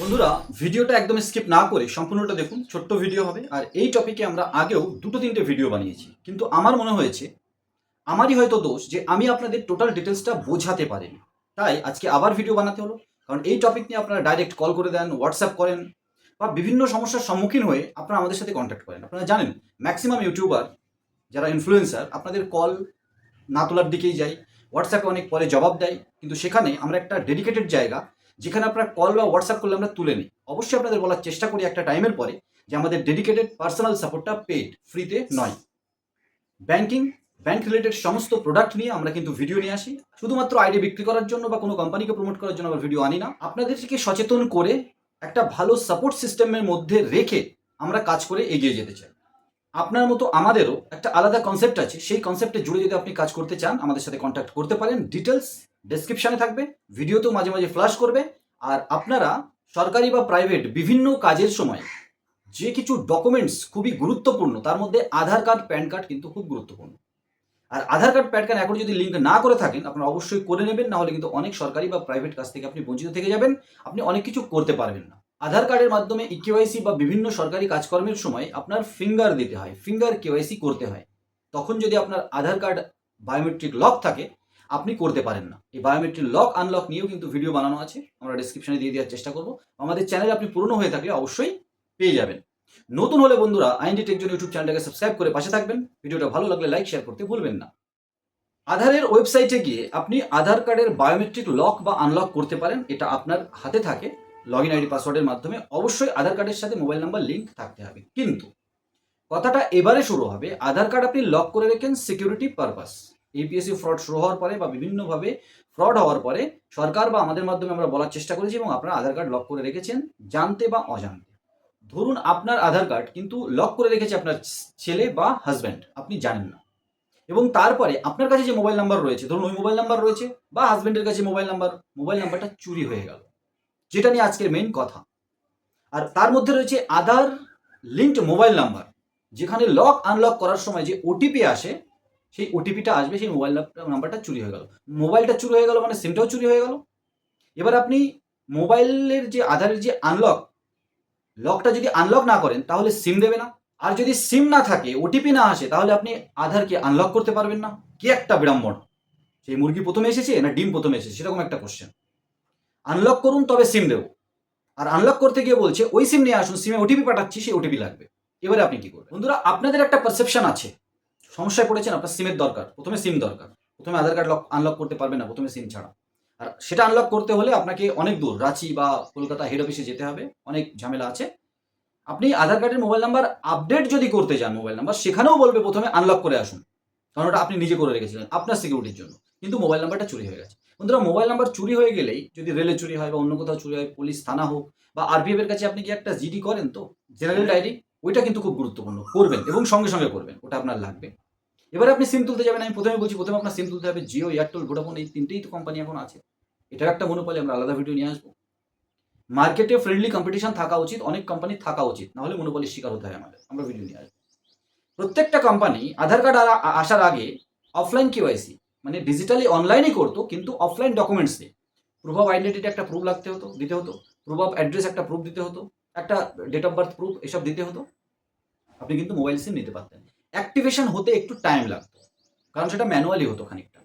বন্ধুরা, ভিডিওটা একদম স্কিপ না করে সম্পূর্ণটা দেখুন, ছোট্ট ভিডিও হবে। আর এই টপিকে আমরা আগেও দুটো তিনটে ভিডিও বানিয়েছি। কিন্তু আমার মনে হয়েছে, আমারই হয়তো দোষ যে আমি আপনাদের টোটাল ডিটেলসটা বোঝাতে পারিনি। তাই আজকে আবার ভিডিও বানাতে হলো। কারণ এই টপিক নিয়ে আপনারা ডাইরেক্ট কল করে দেন হোয়াটসঅ্যাপ করেন, বা বিভিন্ন সমস্যার সম্মুখীন হয়ে আপনারা আমাদের সাথে কন্ট্যাক্ট করেন। আপনারা জানেন ম্যাক্সিমাম ইউটিউবার যারা ইনফ্লুয়েন্সার আপনাদের কল না তোলার দিকেই যায়। হোয়াটসঅ্যাপে অনেক পরে জবাব দেয়। কিন্তু সেখানে আমরা একটা ডেডিকেটেড জায়গা যেখানে আপনারা কল বা হোয়াটসঅ্যাপ করলে আমরা তুলে নিই। অবশ্যই আপনাদের বলার চেষ্টা করি একটা টাইমের পরে যে আমাদের ডেডিকেটেড পার্সোনাল সাপোর্টটা পেড ফ্রিতে নয়। ব্যাংকিং ব্যাংক রিলেটেড সমস্ত প্রোডাক্ট নিয়ে আমরা কিন্তু ভিডিও নিয়ে আসি। শুধুমাত্র আইডি বিক্রি করার জন্য বা কোনো কোম্পানিকে প্রমোট করার জন্য আমরা ভিডিও আনি না। আপনাদেরকে সচেতন করে একটা ভালো সাপোর্ট সিস্টেমের মধ্যে রেখে আমরা কাজ করে এগিয়ে যেতে চাই। আপনার মতো আমাদেরও একটা আলাদা কনসেপ্ট আছে। সেই কনসেপ্টে জুড়ে যদি আপনি কাজ করতে চান, আমাদের সাথে কন্ট্যাক্ট করতে পারেন। ডিটেলস ডেসক্রিপশনে থাকবে, ভিডিওতেও মাঝে মাঝে ফ্ল্যাশ করবে, আর আপনারা সরকারি বা প্রাইভেট বিভিন্ন কাজের সময় যে কিছু ডকুমেন্টস খুবই গুরুত্বপূর্ণ, তার মধ্যে আধার কার্ড প্যান কার্ড কিন্তু খুব গুরুত্বপূর্ণ। আর আধার কার্ড প্যান কার্ড এখন যদি লিঙ্ক না করে থাকেন, আপনারা অবশ্যই করে নেবেন, না হলে কিন্তু অনেক সরকারি বা প্রাইভেট কাজ থেকে আপনি বঞ্চিত থেকে যাবেন, আপনি অনেক কিছু করতে পারবেন না। আধার কার্ডের মাধ্যমে ইকেওয়াইসি বা বিভিন্ন সরকারি কাজকর্মের সময় আপনার ফিঙ্গার দিতে হয় ফিঙ্গার কেওয়াইসি করতে হয়। তখন যদি আপনার আধার কার্ড বায়োমেট্রিক লক থাকে আপনি করতে পারেন না। এই বায়োমেট্রিক লক আনলক নিয়েও কিন্তু ভিডিও বানানো আছে। আমরা ডিসক্রিপশনে দিয়ে দেওয়ার চেষ্টা করব। আমাদের চ্যানেল আপনি পুরনো হয়ে থাকলে অবশ্যই পেয়ে যাবেন। নতুন হলে বন্ধুরা আইনডি টেকজন ইউটিউব চ্যানেলটাকে সাবস্ক্রাইব করে পাশে থাকবেন। ভিডিওটা ভালো লাগলে লাইক শেয়ার করতে ভুলবেন না। আধারের ওয়েবসাইটে গিয়ে আপনি আধার কার্ডের বায়োমেট্রিক লক বা আনলক করতে পারেন। এটা আপনার হাতে থাকে। লগ ইন আইডি পাসওয়ার্ডের মাধ্যমে অবশ্যই আধার কার্ডের সাথে মোবাইল নাম্বার লিঙ্ক থাকতে হবে। কিন্তু, কথাটা এবারে শুরু হবে। আধার কার্ড আপনি লক করে রেখেন সিকিউরিটি পারপাস ইপিএসসি ফ্রড শুরু হওয়ার পরে বা বিভিন্নভাবে ফ্রড হওয়ার পরে সরকার বা আমাদের মাধ্যমে আমরা বলার চেষ্টা করেছি এবং আপনার আধার কার্ড লক করে রেখেছেন, জানতে বা অজান্তে। ধরুন আপনার আধার কার্ড কিন্তু লক করে রেখেছে আপনার ছেলে বা হাজব্যান্ড আপনি জানেন না। এবং তারপরে আপনার কাছে যে মোবাইল নাম্বার রয়েছে, ধরুন ওই মোবাইল নাম্বার রয়েছে বা হাজব্যান্ডের কাছে মোবাইল নাম্বার মোবাইল নাম্বারটা চুরি হয়ে গেল। যেটা নিয়ে আজকের মেইন কথা। আর তার মধ্যে রয়েছে আধার লিঙ্কড মোবাইল নাম্বার যেখানে লক আনলক করার সময় যে ওটিপি আসে সেই ওটিপিটা আসবে, সেই মোবাইল নাম্বারটা চুরি হয়ে গেল। মোবাইলটা চুরি হয়ে গেল মানে সিমটাও চুরি হয়ে গেল। এবার আপনি মোবাইলের যে আধারের যে আনলক লকটা যদি আনলক না করেন, তাহলে সিম দেবে না। আর যদি সিম না থাকে ওটিপি না আসে, তাহলে আপনি আধারকে আনলক করতে পারবেন না। কি একটা বিড়ম্বনা। সেই মুরগি প্রথমে এসেছে না ডিম প্রথমে এসেছে, সেরকম একটা কোশ্চেন আনলক করুন, তবে সিম দেবো। আর আনলক করতে গিয়ে বলছে, ওই সিম নিয়ে আসুন সিমে ওটিপি পাঠাচ্ছি, সেই ওটিপি লাগবে। এবারে আপনি কি করবেন? বন্ধুরা, আপনাদের একটা পারসেপশন আছে। সমস্যায় পড়েছেন আপনার সিমের দরকার, প্রথমে সিম দরকার, প্রথমে আধার কার্ড লক আনলক করতে পারবেন না, প্রথমে সিম ছাড়া। আর সেটা আনলক করতে হলে আপনাকে অনেক দূর, রাঁচি বা কলকাতা হেড অফিসে যেতে হবে, অনেক ঝামেলা আছে। আপনি আধার কার্ডের মোবাইল নাম্বার আপডেট যদি করতে চান মোবাইল নাম্বার সেখানেও বলবে প্রথমে আনলক করে আসুন। কারণ ওটা আপনি নিজে করে রেখেছিলেন, আপনার সিকিউরিটির জন্য। কিন্তু মোবাইল নাম্বারটা চুরি হয়ে গেছে। বন্ধুরা মোবাইল নাম্বার চুরি হয়ে গেলেই যদি রেলে চুরি হয় বা অন্য কোথাও চুরি হয় পুলিশ থানা হোক বা আরপিএফ এর কাছে আপনি কি একটা জিডি করেন তো? জেনারেল ডায়েরি ওইটা কিন্তু খুব গুরুত্বপূর্ণ। করবেন এবং সঙ্গে সঙ্গে করবেন, ওটা আপনার লাগবে। এবারে আপনি সিম তুলতে যাবেন, আমি প্রথমে বলছি, প্রথমে আপনার সিম তুলতে হবে জিও এয়ারটেল ভোডাফোন এই তিনটেই তো কোম্পানি এখন আছে। এটার একটা মনোপলি আমরা আলাদা ভিডিও নিয়ে আসব। মার্কেটে ফ্রেন্ডলি কম্পিটিশন থাকা উচিত, অনেক কোম্পানি থাকা উচিত, নাহলে মনোপলির শিকার হতে হয় আমাদের। আমরা ভিডিও নিয়ে আসব। প্রত্যেকটা কোম্পানি আধার কার্ড আসার আগে অফলাইন কেওয়াইসি মানে ডিজিটালি অনলাইনেই করতো, কিন্তু offline documents proof of identity একটা প্রুফ লাগতে হতো, দিতে হতো। প্রুফ অফ অ্যাড্রেস একটা প্রুফ দিতে হতো। একটা ডেট অফ বার্থ প্রুফ এসব দিতে হতো। আপনি কিন্তু মোবাইল সিম নিতে পারতেন। অ্যাক্টিভেশন হতে একটু টাইম লাগতো, কারণ সেটা ম্যানুয়ালি হতো খানিকটা।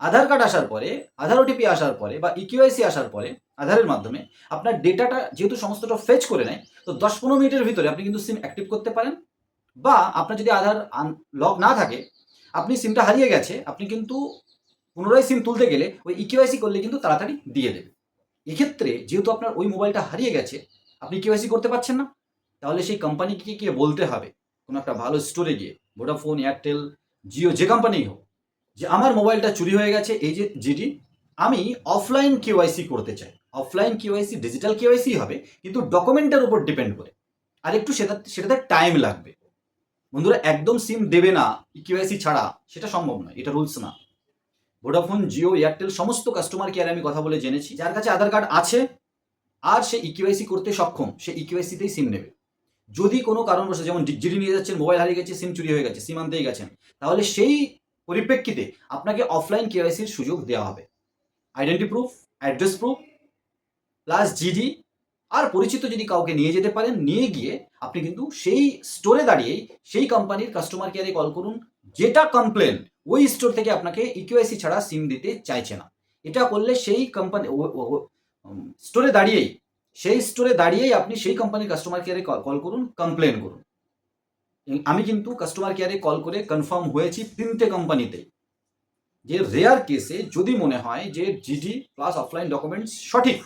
আধার কার্ড আসার পরে আধার ওটিপি আসার পরে বা ইকিউআইসি আসার পরে আধারের মাধ্যমে আপনার ডেটাটা যেহেতু সমস্তটা ফেচ করে নেয়, তো দশ পনেরো মিনিটের ভিতরে আপনি কিন্তু সিম অ্যাক্টিভ করতে পারেন। বা আপনার যদি আধার লক না থাকে, আপনি সিমটা হারিয়ে গেছে, আপনি কিন্তু পুনরায় সিম তুলতে গেলে ওই ইকিউআইসি করলে কিন্তু তাড়াতাড়ি দিয়ে দেবে। এক্ষেত্রে যেহেতু আপনার ওই মোবাইলটা হারিয়ে গেছে আপনি কেওয়াইসি করতে পারছেন না? তাহলে সেই কোম্পানিকে গিয়ে বলতে হবে, কোনো একটা ভালো স্টোরে গিয়ে ভোডাফোন এয়ারটেল জিও যে কোম্পানিই হোক, যে আমার মোবাইলটা চুরি হয়ে গেছে, এই যে জিডি আমি অফলাইন কেওয়াইসি করতে চাই। অফলাইন কেওয়াইসি ডিজিটাল কেওয়াইসি হবে, কিন্তু ডকুমেন্টের উপর ডিপেন্ড করে। আর একটু সেটা, সেটাতে টাইম লাগবে। বন্ধুরা, একদম সিম দেবে না কেওয়াইসি ছাড়া, সেটা সম্ভব নয়, এটা রুলস না। ভোডাফোন জিও এয়ারটেল সমস্ত কাস্টমার কেয়ারে আমি কথা বলে জেনেছি, যার কাছে আধার কার্ড আছে আর সে ইকিউআইসি করতে সক্ষম, সে ইকিউআইসিতেই সিম নেবে। যদি কোনো কারণবশত, যেমন জিডি নিয়ে যাচ্ছেন মোবাইল হারিয়ে গেছে সিম চুরি হয়ে গেছে সিম আনতেই গেছেন, তাহলে সেই পরিপ্রেক্ষিতে আপনাকে অফলাইন কেওয়াইসির সুযোগ দেওয়া হবে। Identity proof address proof plus GD আর পরিচিত যদি কাউকে নিয়ে যেতে পারেন, নিয়ে গিয়ে আপনি কিন্তু সেই স্টোরে দাঁড়িয়েই সেই কোম্পানির কাস্টমার কেয়ারে কল করুন, যেটা কমপ্লেন ওই স্টোর থেকে আপনাকে ইকিউআইসি ছাড়া সিম দিতে চাইছে না। এটা করলে সেই কোম্পানি স্টোরে দাঁড়িয়েই, সেই স্টোরে দাঁড়িয়েই আপনি সেই কোম্পানির কাস্টমার কেয়ারে কল করুন কমপ্লেন করুন। আমি কিন্তু কাস্টমার কেয়ারে কল করে কনফার্ম হয়েছি তিনটে কোম্পানিতে যে রেয়ার কেসে যদি মনে হয় যে জিডি প্লাস অফলাইন ডকুমেন্টস সঠিক,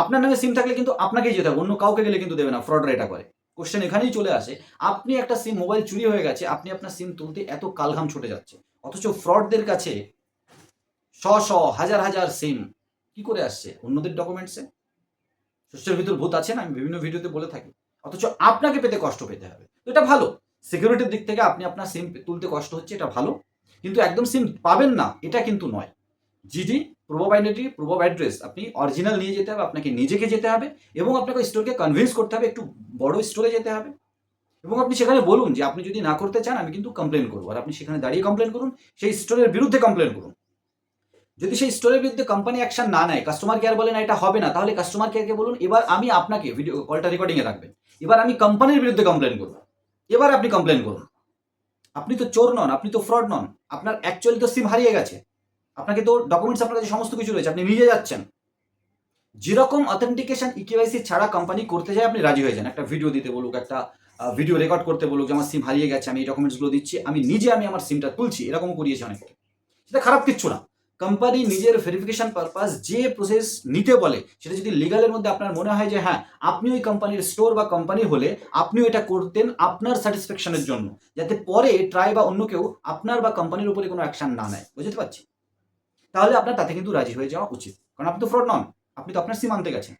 আপনার নামে সিম থাকলে কিন্তু আপনাকেই যেতে হবে, অন্য কাউকে গেলে কিন্তু দেবে না ফ্রডরা এটা করে। কোশ্চেন এখানেই চলে আসে, আপনি একটা সিম মোবাইল চুরি হয়ে গেছে, আপনি আপনার সিম তুলতে এত কালঘাম ছুটে যাচ্ছে, অথচ ফ্রডদের কাছে শ শ, হাজার হাজার সিম কি করে আসছে? অন্যদের ডকুমেন্টসে শস্যের ভিতর ভূত আছে না আমি বিভিন্ন ভিডিওতে বলে থাকি। অথচ আপনাকে পেতে কষ্ট পেতে হবে। তো এটা ভালো। সিকিউরিটির দিক থেকে আপনি আপনার সিম তুলতে কষ্ট হচ্ছে, এটা ভালো। কিন্তু একদম সিম পাবেন না, এটা কিন্তু নয়। GD proof identity proof address আপনি অরিজিনাল নিয়ে যেতে হবে, আপনাকে নিজেকে যেতে হবে, এবং আপনাকে স্টোরকে কনভিন্স করতে হবে, একটু বড় স্টোরে যেতে হবে। এবং আপনি সেখানে বলুন যে, আপনি যদি না করতে চান, আমি কিন্তু কমপ্লেন করব। আর আপনি সেখানে দাঁড়িয়ে কমপ্লেন করুন, সেই স্টোরের বিরুদ্ধে কমপ্লেন করুন। যদি সেই স্টোরের বিরুদ্ধে কোম্পানি অ্যাকশন না নেয় কাস্টমার কেয়ার বলেন এটা হবে না, তাহলে কাস্টমার কেয়ারকে বলুন, এবার আমি আপনাকে ভিডিও কলটা রেকর্ডিংয়ে রাখবেন। এবার আমি কোম্পানির বিরুদ্ধে কমপ্লেন করব। এবার আপনি কমপ্লেন করুন। আপনি তো চোর নন, আপনি তো ফ্রড নন, আপনার অ্যাকচুয়ালি তো সিম হারিয়ে গেছে। আপনাকে তো ডকুমেন্টস আপনার কাছে সমস্ত কিছু রয়েছে, আপনি নিজে যাচ্ছেন। যেরকম অথেন্টিকেশন ইকেওয়াইসি ছাড়া কোম্পানি করতে যায়, আপনি রাজি হয়ে যান। একটা ভিডিও দিতে বলুক, একটা ভিডিও রেকর্ড করতে বলুক যে আমার সিম হারিয়ে গেছে, আমি এই ডকুমেন্টসগুলো দিচ্ছি, আমি নিজে আমি আমার সিমটা তুলছি এরকমও করিয়েছি অনেকে সেটা খারাপ কিচ্ছু না। কোম্পানি নিজের ভেরিফিকেশন পারপাস যে প্রসেস নিতে বলে, সেটা যদি লিগালের মধ্যে আপনার মনে হয় যে হ্যাঁ আপনি ওই কোম্পানির স্টোর বা কোম্পানি হলে আপনিও এটা করতেন আপনার স্যাটিসফ্যাকশনের জন্য, যাতে পরে ট্রাই বা অন্য কেউ আপনার বা কোম্পানির উপরে কোনো অ্যাকশন না নেয়। বুঝতে পারছি? তাহলে আপনার তাতে কিন্তু রাজি হয়ে যাওয়া উচিত। কারণ আপনি তো ফ্রড নন, আপনি তো আপনার সিম আনতে গেছেন।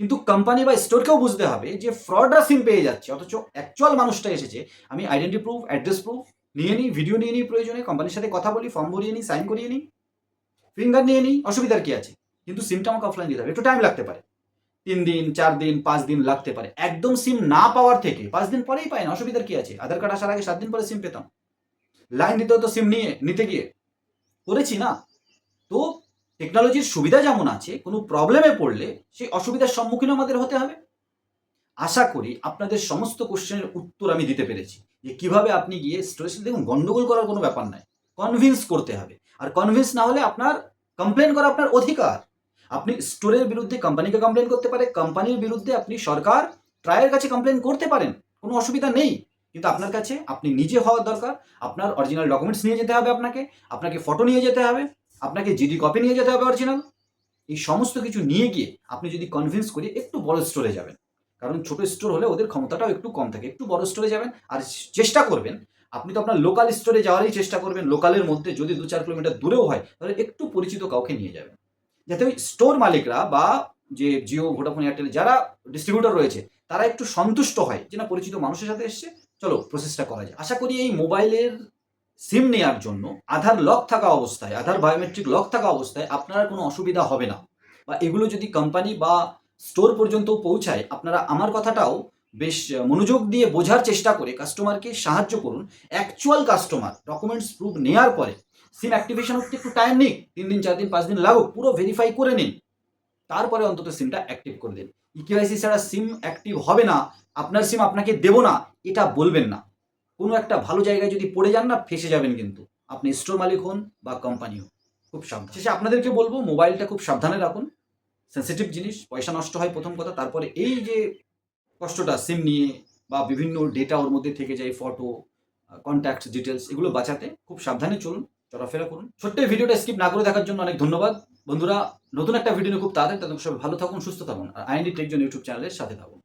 কিন্তু কোম্পানি বা স্টোরকেও বুঝতে হবে যে ফ্রডরা সিম পেয়ে যাচ্ছে, অথচ অ্যাকচুয়াল মানুষটা এসেছে, আমি আইডেন্টি প্রুফ অ্যাড্রেস প্রুফ নিয়ে নিই ভিডিও নিয়ে নিই প্রয়োজনে কোম্পানির সাথে কথা বলি ফর্ম ভরিয়ে নিই সাইন করিয়ে নিই। ফিঙ্গার নিয়ে নিই, অসুবিধার কি আছে? কিন্তু সিমটা আমাকে অফলাইন দিতে হবে। একটু টাইম লাগতে পারে। তিন দিন, চার দিন, পাঁচ দিন লাগতে পারে। একদম সিম না পাওয়ার থেকে, পাঁচ দিন পরেই পাই না, অসুবিধার কি আছে? আধার কার্ড আসার আগে সাত দিন পরে সিম পেতাম। লাইন দিতে হতো সিম নিয়ে, নিতে গিয়ে। করেছি না। তো টেকনোলজির সুবিধা যেমন আছে, কোনো প্রবলেমে পড়লে সেই অসুবিধার সম্মুখীন আমাদের হতে হবে। আশা করি আপনাদের সমস্ত কোশ্চেনের উত্তর আমি দিতে পেরেছি। যে কীভাবে আপনি গিয়ে স্টোরেজ দেখুন, গন্ডগোল করার কোনো ব্যাপার নাই। কনভিন্স করতে হবে। আর কনভিন্স না হলে আপনার কমপ্লেন করা আপনার অধিকার। আপনি স্টোরের বিরুদ্ধে কোম্পানিকে কমপ্লেন করতে পারে কোম্পানির বিরুদ্ধে আপনি সরকার ট্রায়ের কাছে কমপ্লেন করতে পারেন, কোনো অসুবিধা নেই। কিন্তু আপনার কাছে আপনি নিজে হওয়ার দরকার, আপনার অরিজিনাল ডকুমেন্টস নিয়ে যেতে হবে আপনাকে আপনাকে ফটো নিয়ে যেতে হবে, আপনাকে জিডি কপি নিয়ে যেতে হবে অরিজিনাল এই সমস্ত কিছু নিয়ে গিয়ে আপনি যদি কনভিন্স করে একটু বড় স্টোরে যাবেন, কারণ ছোট স্টোর হলে ওদের ক্ষমতাটাও একটু কম থাকে, একটু বড় স্টোরে যাবেন আর চেষ্টা করবেন আপনি তো আপনার লোকাল স্টোরে যাওয়ারই চেষ্টা করবেন লোকালের মধ্যে যদি দু চার কিলোমিটার দূরেও হয়, তাহলে একটু পরিচিত কাউকে নিয়ে যাবেন। যাতে ওই স্টোর মালিকরা বা যে জিও, ভোডাফোন, এয়ারটেল, যারা ডিস্ট্রিবিউটর রয়েছে, তারা একটু সন্তুষ্ট হয় যে না, পরিচিত মানুষের সাথে এসছে, চলো প্রসেসটা করা যায় আশা করি এই মোবাইলের সিম নেওয়ার জন্য আধার লক থাকা অবস্থায়, আধার বায়োমেট্রিক লক থাকা অবস্থায় আপনার কোনো অসুবিধা হবে না। বা এগুলো যদি কোম্পানি বা স্টোর পর্যন্ত পৌঁছায়, আপনারা আমার কথাটাও বেশ মনোযোগ দিয়ে বোঝার চেষ্টা করে কাস্টমারকে সাহায্য করুন। অ্যাকচুয়াল কাস্টমার ডকুমেন্টস প্রুফ নেওয়ার পরে সিম অ্যাক্টিভেশন হতে একটু টাইম নিক। তিন দিন, চার দিন, পাঁচ দিন লাগুক, পুরো ভেরিফাই করে নিন। তারপরে অন্তত সিমটা অ্যাক্টিভ করে দিন। ইকেওয়াইসি ছাড়া সিম অ্যাক্টিভ হবে না, আপনার সিম আপনাকে দেবো না, এটা বলবেন না। কোনো একটা ভালো জায়গায় যদি পড়ে যান না, ফেসে যাবেন কিন্তু। আপনি স্টোর মালিক হন বা কোম্পানি হন। খুব সাবধান। শেষে আপনাদেরকে বলব মোবাইলটা খুব সাবধানে রাখুন। সেন্সিটিভ জিনিস, পয়সা নষ্ট হয় প্রথম কথা। তারপরে এই যে কষ্টটা সিম নিয়ে বা বিভিন্ন ডেটা ওর মধ্যে থেকে যায় ফটো কন্ট্যাক্ট ডিটেলস এগুলো বাঁচাতে খুব সাবধানে চলুন, চলাফেরা করুন। ছোট্ট ভিডিওটা স্কিপ না করে দেখার জন্য অনেক ধন্যবাদ। বন্ধুরা, নতুন একটা ভিডিও খুব তাড়াতাড়ি তাদের সবাই ভালো থাকুন, সুস্থ থাকুন, আর আইনি টেকজন ইউটিউব চ্যানেলের সাথে থাকুন।